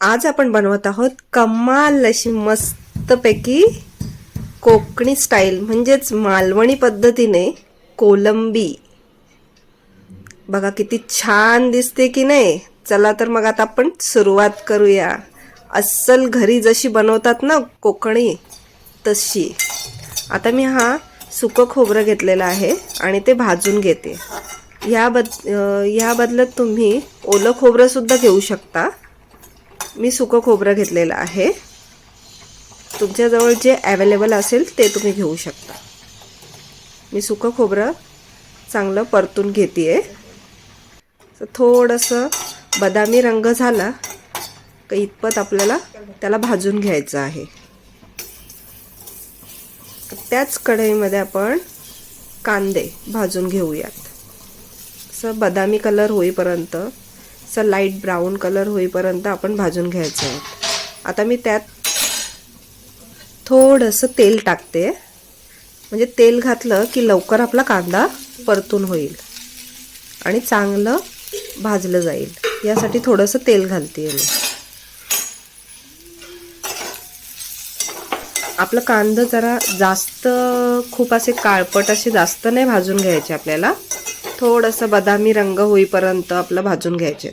आज आपण बनवत आहोत कमाल अशी मस्तपैकी कोकणी स्टाईल म्हणजेच मालवणी पद्धतीने कोलंबी. बघा किती छान दिसते की नाही? चला तर मग आता आपण सुरुवात करूया. अस्सल घरी जशी बनवतात ना कोकणी तशी. आता मी हा सुकं खोबरं घेतलेलं आहे आणि ते भाजून घेते. या बद ह्या या तुम्ही ओलं खोबरंसुद्धा घेऊ शकता. मी सुकं खोबरं घेतलेलं आहे. तुमच्याजवळ जे ॲवेलेबल असेल ते तुम्ही घेऊ शकता. मी सुकं खोबरं चांगलं परतून घेते आहे थोडंसं बदामी रंग झाला का इतपत आपल्याला त्याला भाजून घ्यायचं आहे. त्याच कढईमध्ये आपण कांदे भाजून घेऊयात. असं बदामी कलर होईपर्यंत असं लाइट ब्राऊन कलर होईपर्यंत आपण भाजून घ्यायचं आहे. आता मी त्यात थोडंसं तेल टाकते. म्हणजे तेल घातलं की लवकर आपला कांदा परतून होईल. आणि चांगलं भाजलं जाईल. यासाठी थोडंसं तेल घालते मी. आपलं कांदा जरा जास्त खूप असे काळपट असे जास्त नाही भाजून घ्यायचे आपल्याला. थोडंसं बदामी रंग होईपर्यंत आपलं भाजून घ्यायचे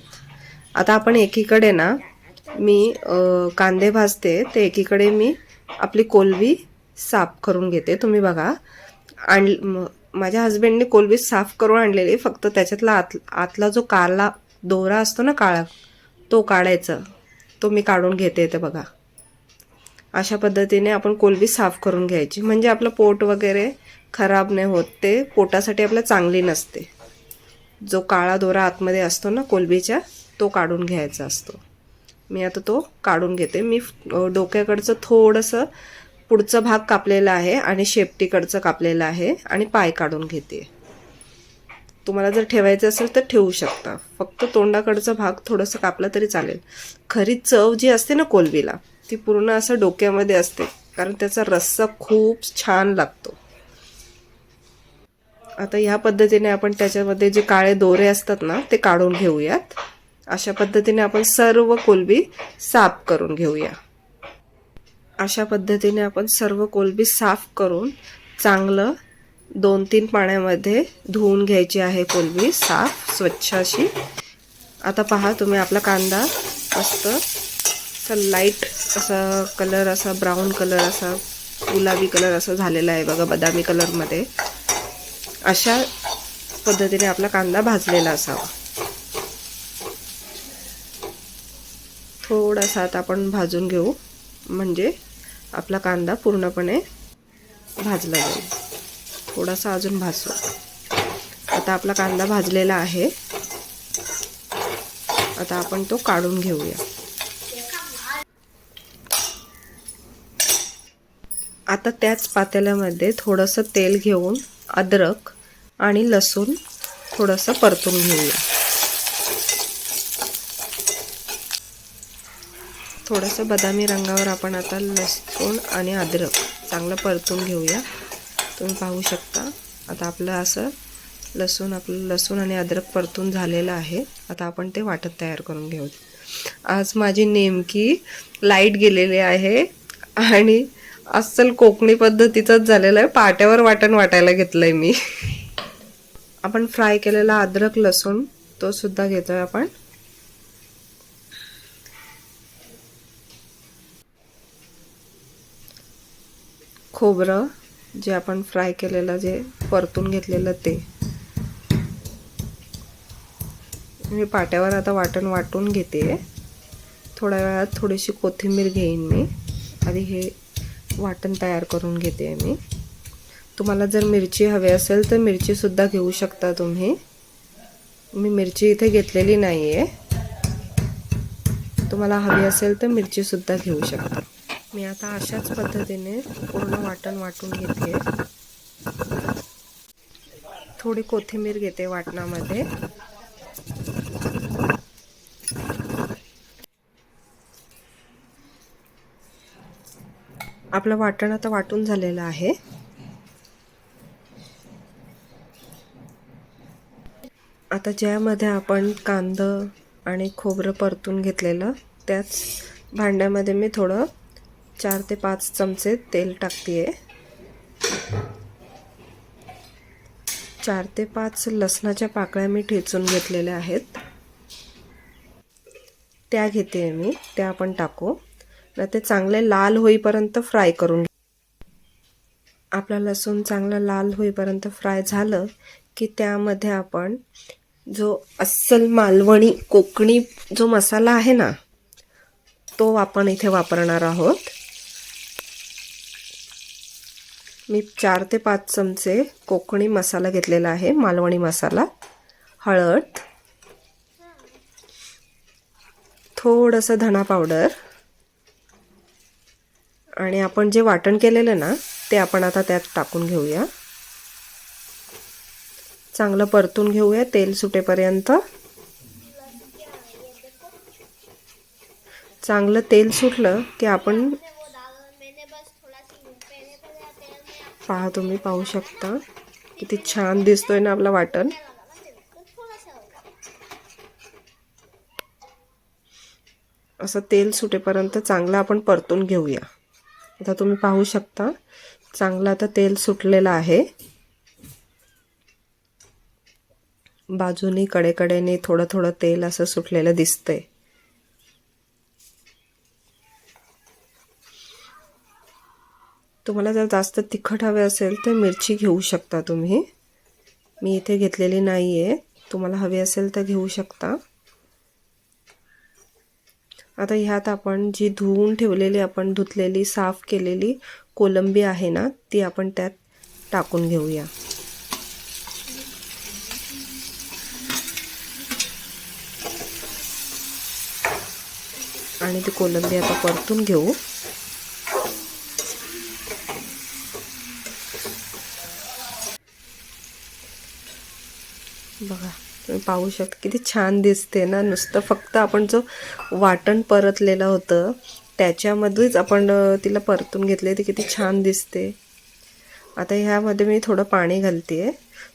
आता आपण एकीकडे ना मी कांदे भाजते ते एकीकडे मी आपली कोलबी साफ करून घेते तुम्ही बघा. आण माझ्या हस्बंडने कोलबी साफ करून आणलेली फक्त त्याच्यातला आत आतला जो काला दोरा असतो ना काळा तो काढायचा. तो मी काढून घेते ते बघा. अशा पद्धतीने आपण कोलबी साफ करून घ्यायची. म्हणजे आपलं पोट वगैरे खराब नाही होत ते पोटासाठी आपलं चांगली नसते. जो काळा दोरा आतमध्ये असतो ना कोलबीच्या तो काढून घ्यायचा असतो. मी आता तो काढून घेते. मी डोक्याकडचं थोडंसं पुढचा भाग कापलेला आहे आणि शेपटीकडचं कापलेलं आहे आणि पाय काढून घेते. तुम्हाला जर ठेवायचं असेल तर ठेवू शकता. फक्त तोंडाकडचा भाग थोडंसं कापला तरी चालेल. खरी चव जी असते ना कोलबीला ती पूर्ण असं डोक्यामध्ये असते. कारण त्याचा रस्सा खूप छान लागतो. आता ह्या पद्धतीने आपण त्याच्यामध्ये जे काळे दोरे असतात ना ते काढून घेऊयात. अशा पद्धतीने आपण सर्व कोलबी साफ करून घेऊया. अशा पद्धतीने आपण सर्व कोलबी साफ करून चांगलं दोन तीन पाण्यामध्ये धुवून घ्यायची आहे कोलबी साफ स्वच्छ अशी. आता पहा तुम्ही आपला कांदा मस्त असा लाइट असा कलर असा ब्राऊन कलर असा गुलाबी कलर असा झालेला आहे बघा बदामी कलरमध्ये अशा पद्धतीने आपला कांदा भाजलेला असावा. थोडासा आता आपण भाजून घेऊ. म्हणजे आपला कांदा पूर्णपणे भाजला जाईल. थोडासा अजून भाजू. आता आपला कांदा भाजलेला आहे. आता आपण तो काढून घेऊया. आता त्याच पातेल्यामध्ये थोडंसं तेल घेऊन अद्रक आणि लसूण थोडंसं परतून घेऊया. थोडंसं बदामी रंगावर आपण आता लसूण आणि अद्रक चांगलं परतून घेऊया. तुम्ही पाहू शकता आता आपलं असं लसूण आपलं लसूण आणि अद्रक परतून झालेलं आहे. आता आपण ते वाटत तयार करून घेऊ आज माझी नेमकी लाइट गेलेली आहे आणि अस्सल कोकणी पद्धतीचाच झालेलं आहे. पाट्यावर वाटण वाटायला घेतलंय मी. आपण फ्राय केलेला अद्रक लसूण तो सुद्धा घेतोय आपण. खोबरं जे आपण फ्राय केलेलं जे परतून घेतलेलं ते. मी पाट्यावर आता वाटण वाटून घेते. थोड्या वेळात थोडीशी कोथिंबीर घेईन मी. आधी हे वाटण तयार करून घेते मी. तुम्हाला जर मिरची हवी असेल तर मिरचीसुद्धा घेऊ शकता तुम्ही. मी मिरची इथे घेतलेली नाही आहे तुम्हाला हवी असेल तर मिरचीसुद्धा घेऊ शकता. मी आता अशाच पद्धतीने पूर्ण वाटण वाटून घेते. थोडी कोथिंबीर घेते वाटणामध्ये. आपलं वाटण आता वाटून झालेलं आहे. आता ज्यामध्ये आपण कांदं आणि खोबरं परतून घेतलेलं त्याच भांड्यामध्ये मी थोडं चार ते पाच चमचे तेल टाकते चार ते पाच लसणाच्या पाकळ्या मी ठेचून घेतलेल्या आहेत. त्या घेते मी त्या आपण टाकू. ते चांगले लाल होईपर्यंत फ्राय करून आपला लसूण चांगला लाल होईपर्यंत फ्राय झालं की त्यामध्ये आपण जो अस्सल मालवणी कोकणी जो मसाला आहे ना तो आपण इथे वापरणार आहोत. मी चार ते पाच चमचे कोकणी मसाला घेतलेला आहे मालवणी मसाला हळद थोडंसं धना पावडर आणि आपण जे वाटण केलेलं ना ते आपण आता त्यात टाकून घेऊया. चांगलं परतून घेऊया तेल सुटेपर्यंत. चांगलं तेल सुटलं की आपण पहा तुम्ही पाहू शकता. किती छान दिसतोय ना आपलं वाटण. असं तेल सुटेपर्यंत चांगलं आपण परतून घेऊया. आता तुम्ही पाहू शकता. चांगलं आता तेल सुटलेलं आहे. बाजूनी कडेकडेने थोडं थोडं तेल असं सुटलेलं दिसतंय. तुम्हाला जर जास्त तिखट हवे असेल तर मिरची घेऊ शकता तुम्ही. मी इथे घेतलेली नाही आहे तुम्हाला हवी असेल तर घेऊ शकता. आता ह्यात आपण जी धुवून ठेवलेली आपण धुतलेली साफ केलेली कोलंबी आहे ना ती आपण त्यात टाकून घेऊया. आणि ती कोलंबी आता परतून घेऊ बघा तुम्ही पाहू शकता. किती छान दिसते ना. नुसतं फक्त आपण जो वाटण परतलेलं होतं त्याच्यामध्येच आपण तिला परतून घेतले ते किती छान दिसते. आता ह्यामध्ये मी थोडं पाणी घालते आहे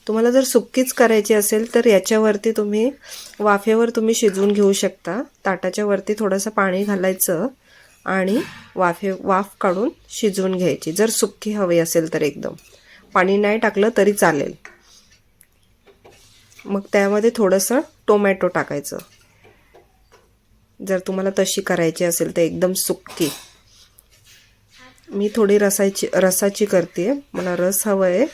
तुम्हाला जर सुक्कीच करायची असेल तर याच्यावरती तुम्ही वाफेवर तुम्ही शिजवून घेऊ शकता. ताटाच्या वरती थोडंसं पाणी घालायचं आणि वाफे वाफ काढून शिजवून घ्यायची. जर सुक्की हवी असेल तर एकदम. पाणी नाही टाकलं तरी चालेल. मग त्यामध्ये थोडंसं टोमॅटो टाकायचं. जर तुम्हाला तशी करायची असेल तर एकदम सुक्की. मी थोडी रसायची रसाची करते. मला रस हवं आहे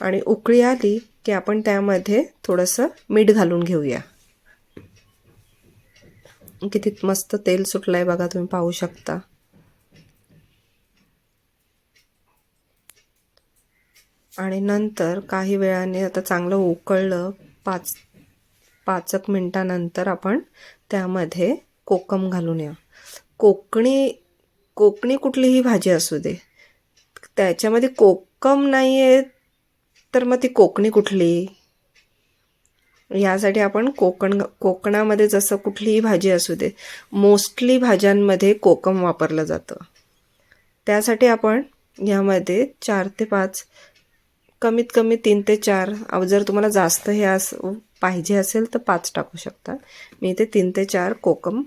आणि उकळी आली की आपण त्यामध्ये थोडंसं मीठ घालून घेऊया. किती मस्त तेल सुटलं आहे बघा तुम्ही पाहू शकता. आणि नंतर काही वेळाने आता चांगलं उकळलं पाच पाचक मिनटानंतर आपण त्यामध्ये कोकम घालून या कोकणी कोकणी कुठलीही भाजी असू दे. त्याच्यामध्ये कोकम नाही आहे तर मग ती कोकणी कुठली? यासाठी आपण कोकण कोकणामध्ये जसं कुठलीही भाजी असू दे मोस्टली भाज्यांमध्ये कोकम वापरलं जातं. त्यासाठी आपण यामध्ये चार ते पाच कमीत कमी तीन ते चार जर तुम्हाला जास्त हे अस पाहिजे असेल तर पाच टाकू शकता. मी इथे तीन ते चार कोकम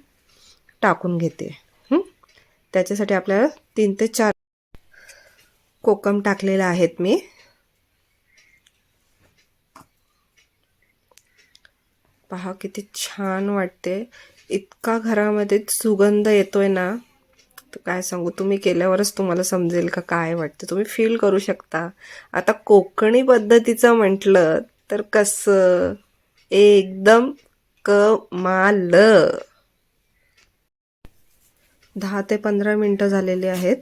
टाकून घेते. त्याच्यासाठी आपल्याला तीन ते चार कोकम टाकलेले आहेत मी. पहा किती छान वाटते. इतका घरामध्ये सुगंध येतोय ना. काय सांगू? तुम्ही केल्यावरच तुम्हाला समजेल का काय वाटतं? तुम्ही फील करू शकता. आता कोकणी पद्धतीचं म्हटलं तर कसं? एकदम कमाल. दहा ते पंधरा मिनटं झालेली आहेत.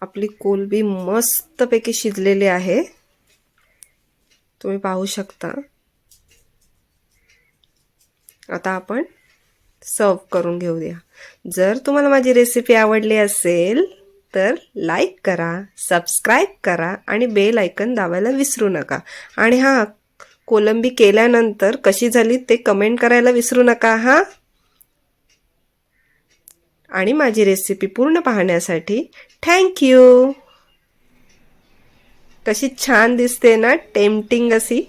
आपली कोलबी मस्तपैकी शिजलेली आहे. तुम्ही पाहू शकता. आता आपण सर्व करून घेऊया जर तुम्हाला माझी रेसिपी आवडली असेल तर लाईक करा सबस्क्राईब करा आणि बेल ऐकन दाबायला विसरू नका. आणि हां कोलंबी केल्यानंतर कशी झाली ते कमेंट करायला विसरू नका हां? आणि माझी रेसिपी पूर्ण पाहण्यासाठी थँक्यू कशी छान दिसते ना टेम्पटिंग अशी.